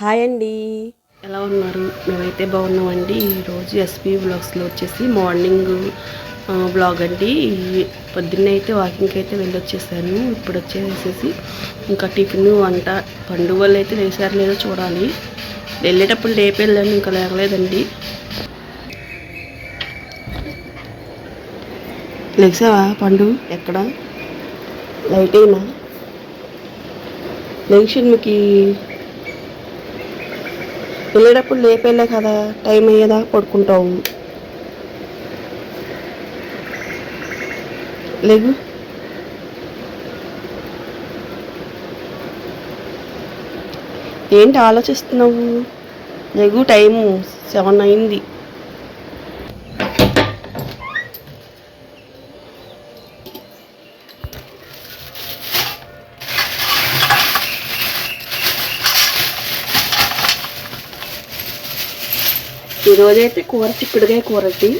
Hi అండి. ఎలా ఉన్నారు? మేమైతే బాగున్నామండి. ఈరోజు ఎస్పీ బ్లాగ్స్లో వచ్చేసి మార్నింగ్ బ్లాగ్ అండి. పొద్దున్నే అయితే వాకింగ్కి అయితే వెళ్ళొచ్చేసాను. ఇప్పుడు వచ్చేసేసి ఇంకా టిఫిన్ వంట పండుగ వాళ్ళు అయితే లేచారు లేదో చూడాలి. వెళ్ళేటప్పుడు లేపి వెళ్ళాను ఇంకా లేగలేదండి లేచావా పండు? ఎక్కడ? లైట్ అయినా లెగ్షన్కి వెళ్ళేటప్పుడు లేపేలే కదా టైం అయ్యేదా పడుకుంటావు. లేగు. ఏంటి ఆలోచిస్తున్నావు? లేగు టైము సెవెన్ అయింది. ఈరోజైతే కూర చిక్కుడుగాయ కూర అండి.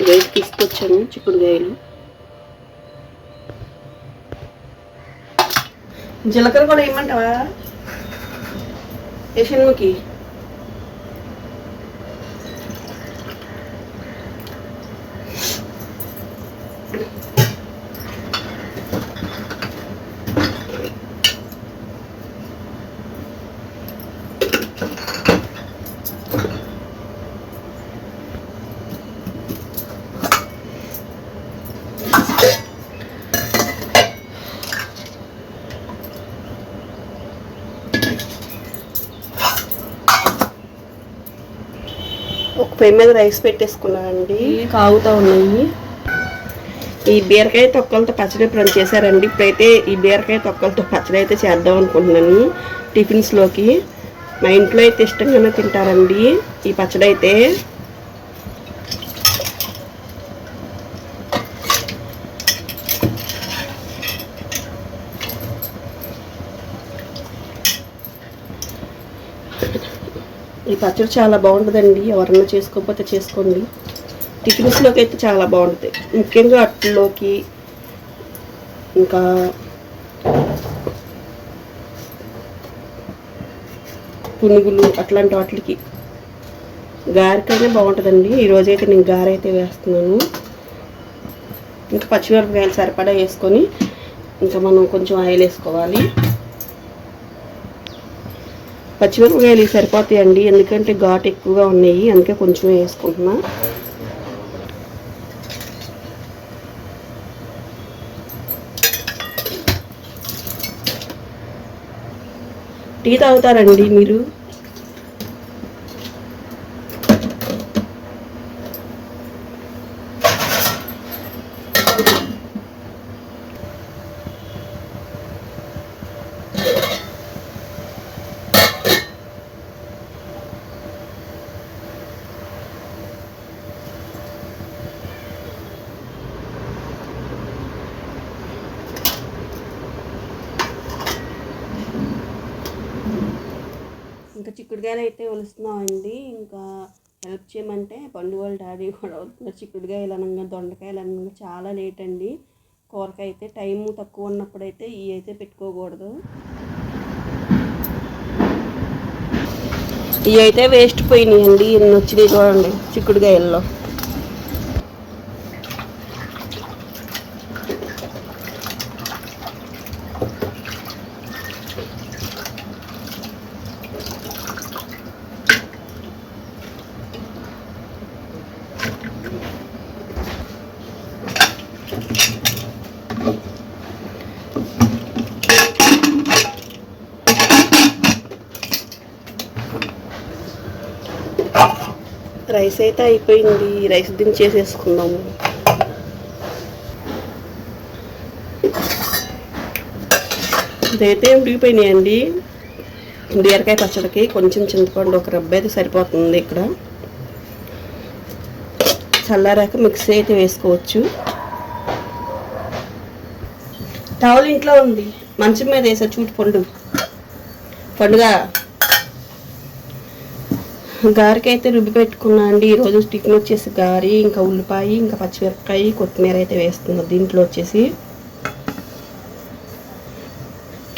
ఇదైతే తీసుకొచ్చాను చిక్కుడుగాయలు. జీలకర్ర కూడా వేయమంటావా యశన్ముకి పొయ్యి మీద రైస్ పెట్టేసుకున్నానండి కాగుతూ ఉన్నాయి. ఈ బీరకాయ తొక్కలతో పచ్చడి ఎప్పుడైనా చేశారండి. ఇప్పుడైతే ఈ బీరకాయ తొక్కలతో పచ్చడి అయితే చేద్దాం అనుకుంటున్నాను టిఫిన్స్లోకి. మా ఇంట్లో అయితే ఇష్టంగానే తింటారండి. ఈ పచ్చడి అయితే ఈ పచ్చడి చాలా బాగుంటుందండి. ఎవరన్నా చేసుకోకపోతే చేసుకోండి. టిఫిన్స్లోకి అయితే చాలా బాగుంటుంది. ముఖ్యంగా అట్లలోకి ఇంకా పునుగులు అట్లాంటి వాటికి. గారెకైనా బాగుంటుందండి. ఈరోజైతే నేను గారె అయితే వేస్తున్నాను. ఇంకా పచ్చిమిరపకాయలు సరిపడా వేసుకొని ఇంకా మనం కొంచెం ఆయిల్ వేసుకోవాలి పచ్చిమిరపకాయలు ఇవి సరిపోతాయండి. ఎందుకంటే ఘాటు ఎక్కువగా ఉన్నాయి. అందుకే కొంచెం వేసుకుంటున్నా. టీ తాగుతారండి మీరు ఇంకా చిక్కుడుకాయలు అయితే ఒలుస్తున్నామండి. ఇంకా హెల్ప్ చేయమంటే పండు వాళ్ళ డాడీ కూడా అవుతున్నారు చిక్కుడుకాయలు అనగా దొండకాయలు అనగా చాలా లేట్ అండి. కూరకాయ అయితే టైం తక్కువ ఉన్నప్పుడైతే ఇవి అయితే పెట్టుకోకూడదు. ఇవి అయితే వేస్ట్ పోయినాయండి. ఇన్ని వచ్చినాయి చూడండి చిక్కుడుకాయల్లో. రైస్ అయితే అయిపోయింది. రైస్ దించేసేసుకుందాము. ఇదైతే ఉడికిపోయినాయండి. బీరకాయ పచ్చడికి కొంచెం చింతపండు ఒక రబ్బ అయితే సరిపోతుంది ఇక్కడ. చల్లారాక మిక్సీ అయితే వేసుకోవచ్చు. టవల్ ఇంట్లో ఉంది. మంచం మీద వేసా చూటు పండు. పండుగ గారికి అయితే రుబ్బి పెట్టుకున్నా అండి. ఈరోజు స్టిక్ని వచ్చేసి గారి ఇంకా ఉల్లిపాయ ఇంకా పచ్చిమిరపకాయ కొత్తిమీర అయితే వేస్తున్నా దీంట్లో వచ్చేసి.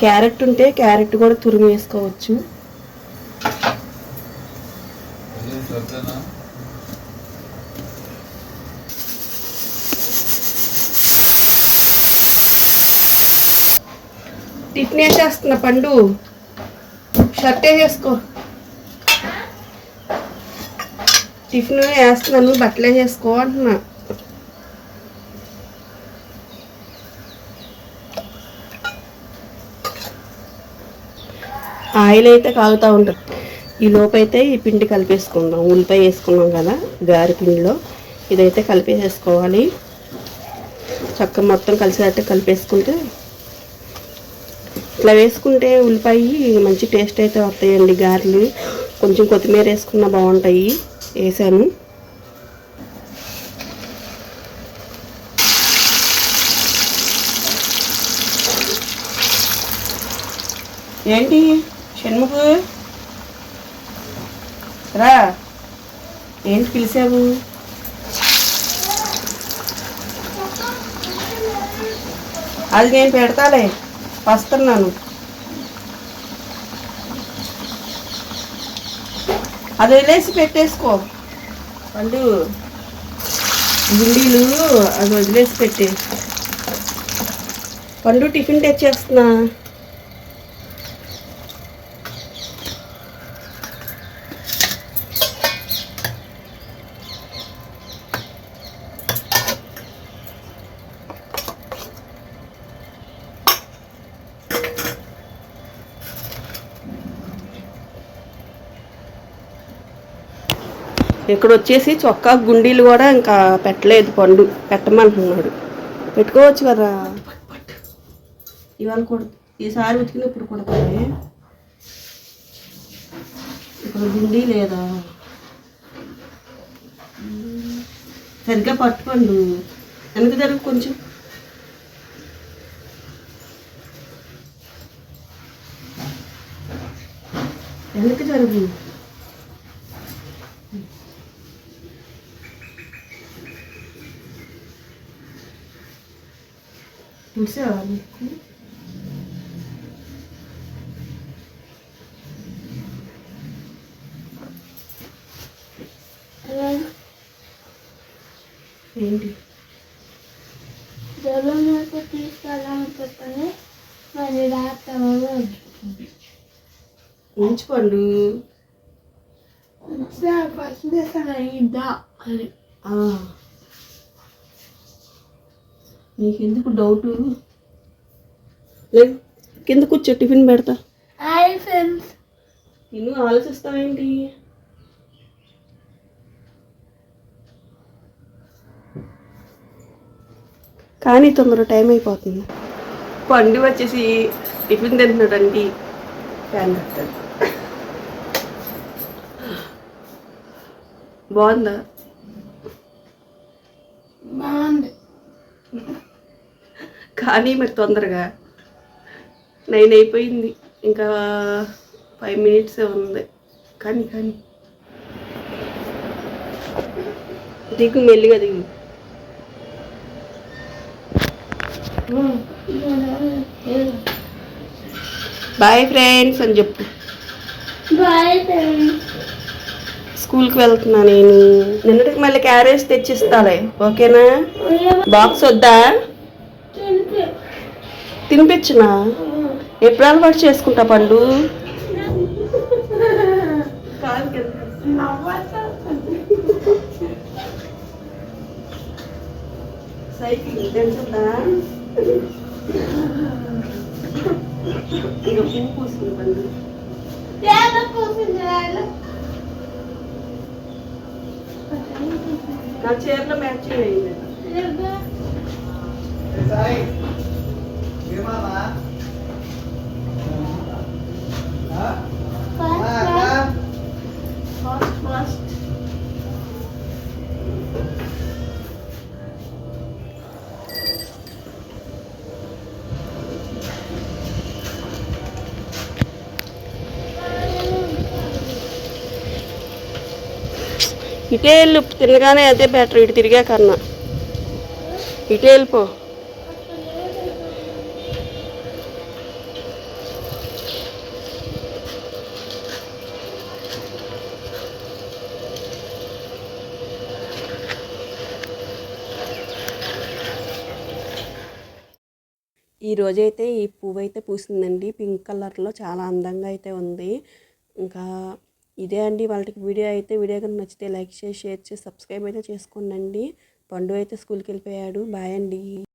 క్యారెట్ ఉంటే క్యారెట్ కూడా తురిమి వేసుకోవచ్చు. టిఫిన్ వేసేస్తున్నా పండు? షర్ట్ వేసేసుకో. టిఫిన్ వేస్తున్నాను బట్టలు వేసేసుకో అంటున్నా ఆయిల్ అయితే కాగుతూ ఉంటుంది. ఈ లోపైతే ఈ పిండి కలిపేసుకుందాం. ఉల్లిపాయ వేసుకున్నాం కదా గారి పిండిలో. ఇదైతే కలిపేసేసుకోవాలి. చక్క మొత్తం కలిసేటట్టు కలిపేసుకుంటే. ఇట్లా వేసుకుంటే ఉల్లిపాయ మంచి టేస్ట్ అయితే వస్తాయండి గారెలు. కొంచెం కొత్తిమీర వేసుకున్న బాగుంటాయి. వేసాను. ఏంటి షణ్ముఖ? రా. ఏంటి పిలిచావు? అది నేను పెడతాలే. వస్తున్నాను. అది వదిలేసి పెట్టేసుకో. పండు గుండీలు అది వదిలేసి పెట్టే. పండు టిఫిన్ తెచ్చేస్తున్నా. ఇక్కడ వచ్చేసి చొక్కా గుండీలు కూడా ఇంకా పెట్టలేదు పండు పెట్టమంటున్నాడు. పెట్టుకోవచ్చు కదా. ఇవాళ కూడా ఈసారి ఉతికిన ఇప్పుడు కొడతాయి ఇక్కడ గుండీ లేదా? సరిగ్గా పట్టుకోండు. వెనక జరుగు కొంచెం. వెనక జరుగు. తుడిసావా నీకు ఏంటి? జగన్కు తీసుకెళ్ళాలనుకుంటుంది మరి రాత్రి ఉంచుకోండు ఫస్ట్ చేస్తాను ఇద్దా అని. నీకెందుకు డౌట్ లేదు. కింద కూర్చో టిఫిన్ పెడతా. హాయ్ ఫ్రెండ్స్ నేను ఆలోచిస్తావేంటి కానీ తొందర టైం అయిపోతుంది. పండు వచ్చేసి టిఫిన్ తింటున్నాడండి. ఫ్యాన్ బాగుంది? కానీ మరి తొందరగా. నైన్ అయిపోయింది. ఇంకా ఫైవ్ మినిట్స్ ఉంది. కానీ కానీ. దిగు మెల్లిగా దిగు. బాయ్ ఫ్రెండ్స్ అని చెప్పు. Bye friends. స్కూల్కి వెళ్తున్నా నేను. నిన్నటికి మళ్ళీ క్యారేజ్ తెచ్చిస్తాలే. ఓకేనా? బాక్స్ వద్దా? తినిపించినా? ఎప్పుడు అలవాటు చేసుకుంటా పండు? నా చీరలో మ్యాచ్ చేయండి ఇటే వెళ్ళు తినగానే అదే బెటర్ ఇటు తిరిగా కన్నా ఇటే వెళ్ళిపో. ఈ రోజైతే ఈ పువ్వు అయితే పూసిందండి. పింక్ కలర్లో చాలా అందంగా అయితే ఉంది. ఇంకా ఇదే అండి వాళ్ళకి వీడియో అయితే వీడియో కనుక నచ్చితే లైక్ చేసి షేర్ చేసి సబ్స్క్రైబ్ అయితే చేసుకోండి పండు అయితే స్కూల్కి వెళ్ళిపోయాడు. బాయ్ అండి.